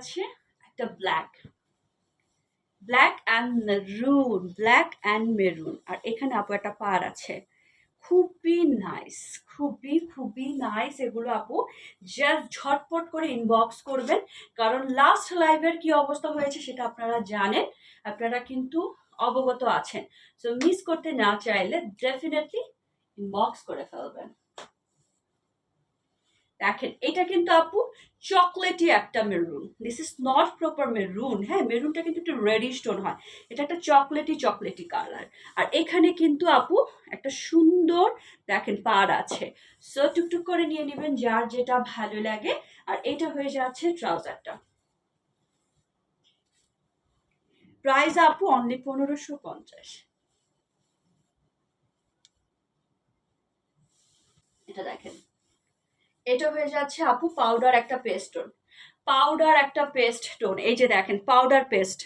আছে একটা black black and maroon black and maroon আর এখানে আপু একটা পার আছে। খুবই নাইস খুবই খুবই নাইস এগুলো আপু জাস্ট ঝটপট করে ইনবক্স করবেন। কারণ লাস্ট লাইভের কি অবস্থা হয়েছে সেটা আপনারা জানেন, আপনারা কিন্তু অবগত আছেন। সো মিস করতে না চাইলে ডেফিনেটলি ইনবক্স করে ফেলবেন। দেখেন, এটা কিন্তু আপু চকলেটি একটা maroon this is not proper maroon হ্যাঁ মেরুনটা কিন্তু একটু রেডিশ টোন হয়। এটা একটা চকলেটি চকলেটি কালার আর এখানে কিন্তু আপু একটা সুন্দর দেখেন পাড় আছে। সো টুকটুক করে নিয়ে নেবেন যার যেটা ভালো লাগে। আর এটা হয়ে যাচ্ছে ট্রাউজারটা প্রাইস আপু অনলি পনেরোশো পঞ্চাশ। এটা দেখেন। এটা হয়ে যাচ্ছে আপু পাউডার একটা পেস্ট টোন পাউডার একটা পেস্ট টোন এই যে দেখেন powder paste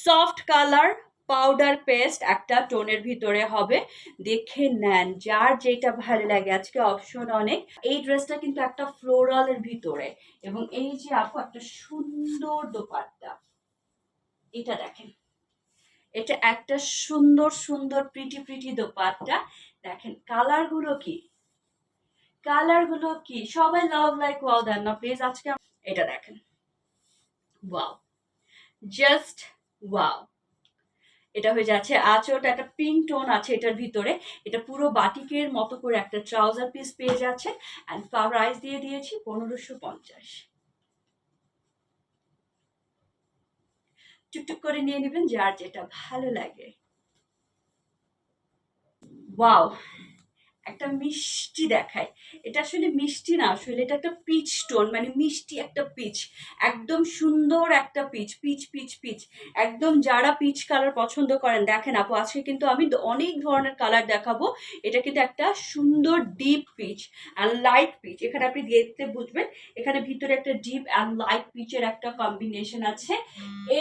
soft colour powder paste একটা টোনের ভিতরে হবে। দেখে নেন, যার যেটা ভালো লাগে আজকে অপশন অনেক। এই ড্রেসটা কিন্তু একটা ফ্লোরালের ভিতরে। এবং এই যে আপু একটা সুন্দর দোপাট্টা। এটা দেখেন। এটা একটা সুন্দর সুন্দর প্রিটি প্রিটি দোপাট্টা। দেখেন কালারগুলো কি? কালারগুলো কি? সবাই লাভ লাইক ওয়াও দেন না প্লিজ আজকে এটা দেখেন। ওয়াও জাস্ট ওয়াও এটা হয়ে যাচ্ছে আঁচলটা একটা পিঙ্ক টোন আছে এটার ভিতরে। এটা পুরো বাটিকের মতো করে একটা ট্রাউজার পিস পেয়ে যাচ্ছে। অ্যান্ড প্রাইস দিয়ে দিয়েছি, পনেরোশো পঞ্চাশ। টুকটুক করে নিয়ে নেবেন, যার যেটা ভালো লাগে। ওয়াও একটা মিষ্টি দেখায়। এটা আসলে মিষ্টি না, আসলে এটা একটা পিচ টোন মানে মিষ্টি একটা পিচ একদম সুন্দর একটা পিচ পিচ পিচ পিচ একদম যারা পিচ কালার পছন্দ করেন, দেখেন আপু, আজকে কিন্তু আমি অনেক ধরনের কালার দেখাবো। এটা কিন্তু একটা সুন্দর deep peach and light peach এখানে আপনি দেখতে বুঝবেন, এখানে ভিতরে একটা ডিপ অ্যান্ড লাইট পিচের একটা কম্বিনেশন আছে।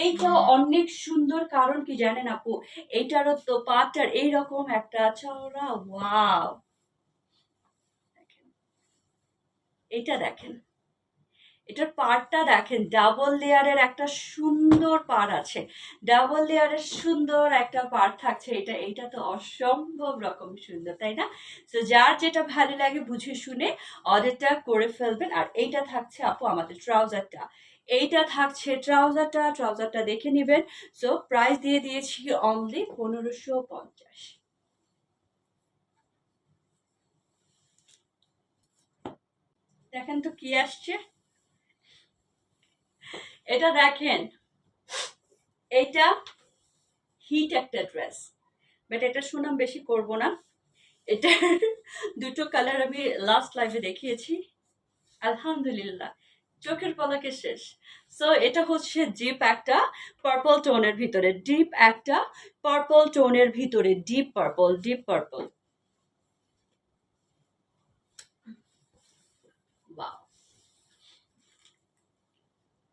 এইটা অনেক সুন্দর, কারণ কি জানেন আপু? এইটারও তো পাটার এইরকম একটা চওড়া ওয়াও এটা দেখেন। এটার পাড়টা দেখেন ডাবল লেয়ারের একটা সুন্দর পাড় আছে। ডাবল লেয়ারের সুন্দর একটা পাড় থাকছে। এটা এটা তো অসম্ভব রকম সুন্দর, তাই না? তো যার যেটা ভালো লাগে বুঝে শুনে অর্ডারটা করে ফেলবেন। আর এইটা থাকছে আপু আমাদের ট্রাউজারটা এইটা থাকছে ট্রাউজারটা ট্রাউজারটা দেখে নেবেন। সো প্রাইস দিয়ে দিয়েছি অনলি পনেরোশো পঞ্চাশ। দেখেন তো কি আসছে। এটা দেখেন, এটা হিট একটা ড্রেস বাট এটা সুনাম বেশি করব না। এটা দুটো কালার আমি লাস্ট লাইভে দেখিয়েছি। আলহামদুলিল্লাহ, চোখের পলকে শেষ। সো এটা হচ্ছে ডিপ একটা পার্পল টোনের ভিতরে ডিপ একটা পার্পল টোনের ভিতরে ডিপ পার্পল ডিপ পার্পল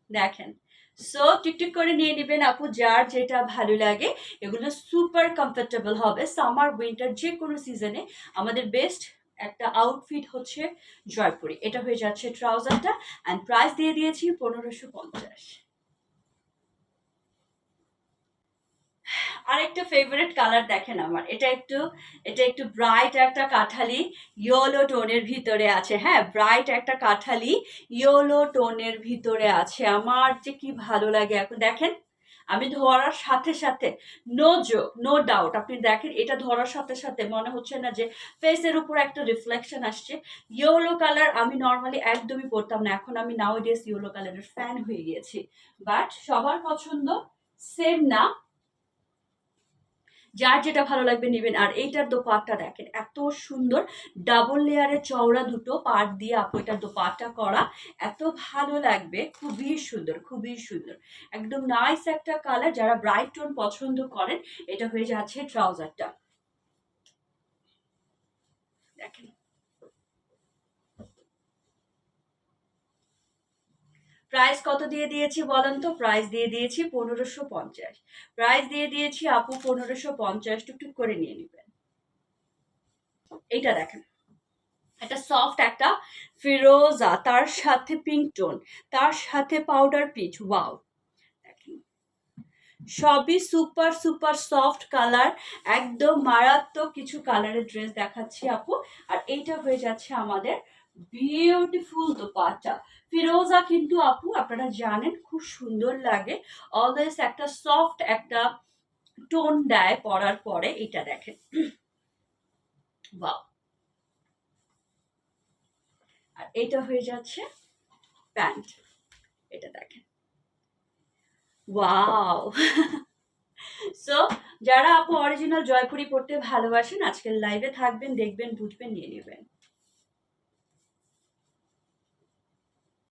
দেখেন। সো টিকটিক করে নিয়ে নেবেন আপু, যার যেটা ভালো লাগে। এগুলো সুপার কমফোর্টেবল হবে। সামার উইন্টার যে কোনো সিজনে আমাদের বেস্ট একটা আউটফিট হচ্ছে জয়পুরি। এটা হয়ে যাচ্ছে ট্রাউজারটা অ্যান্ড প্রাইস দিয়ে দিয়েছি পনেরোশো পঞ্চাশ। আরেকটা ফেভারিট কালার দেখেন আমার। এটা একটু এটা একটু ব্রাইট একটা কাঠালি ইয়েলো টোনের ভিতরে আছে। হ্যাঁ ব্রাইট একটা কাঠালি ইয়েলো টোনের ভিতরে আছে। আমার যে কি ভালো লাগে এখন, দেখেন, আমি ধরার সাথে সাথে নো জো নো ডাউট আপনি দেখেন, এটা ধরার সাথে সাথে মনে হচ্ছে না যে ফেসের উপর একটা রিফ্লেকশন আসছে। ইয়েলো কালার আমি নর্মালি একদমই পরতাম না। এখন আমি নাও ডেস ইয়েলো কালারের ফ্যান হয়ে গিয়েছি বাট সবার পছন্দ সেম না। যার যেটা ভালো লাগবে নেবেন। আর এইটার দোপাট্টা দেখেন, এত সুন্দর ডাবল লেয়ারের চওড়া দুটো পাট দিয়ে আপু এটার দোপাট্টা করা। এত ভালো লাগবে, খুবই সুন্দর খুবই সুন্দর। একদম নাইস একটা কালার যারা ব্রাইট টোন পছন্দ করেন, এটা হয়ে যাচ্ছে ট্রাউজারটা দেখেন। প্রাইস কত দিয়ে দিয়েছি বলেন তো? প্রাইস দিয়ে দিয়েছি পনেরোশো পঞ্চাশ। প্রাইস দিয়ে দিয়েছি আপু পনেরোশো পঞ্চাশ। টুকটুক করে নিয়ে নেবেন। এইটা দেখেন। একটা সফট একটা ফিরোজা তার সাথে পিঙ্ক টোন তার সাথে পাউডার পিচ ওয়াও সবই সুপার সুপার সফট কালার একদম মারাত্মক কিছু কালারের ড্রেস দেখাচ্ছি আপু। আর এইটা হয়ে যাচ্ছে আমাদের বিউটিফুল দোপাট্টা ফিরোজা কিন্তু আপু, আপনারা জানেন, খুব সুন্দর লাগে। অলওয়েজ একটা সফট একটা টোন দেয় পরার পরে, এটা দেখেন। আর এটা হয়ে যাচ্ছে প্যান্ট। এটা দেখেন। ওয়াও সো যারা আপু অরিজিনাল জয়পুরি পড়তে ভালোবাসেন, আজকের লাইভে থাকবেন, দেখবেন, বুঝবেন, নিয়ে নেবেন।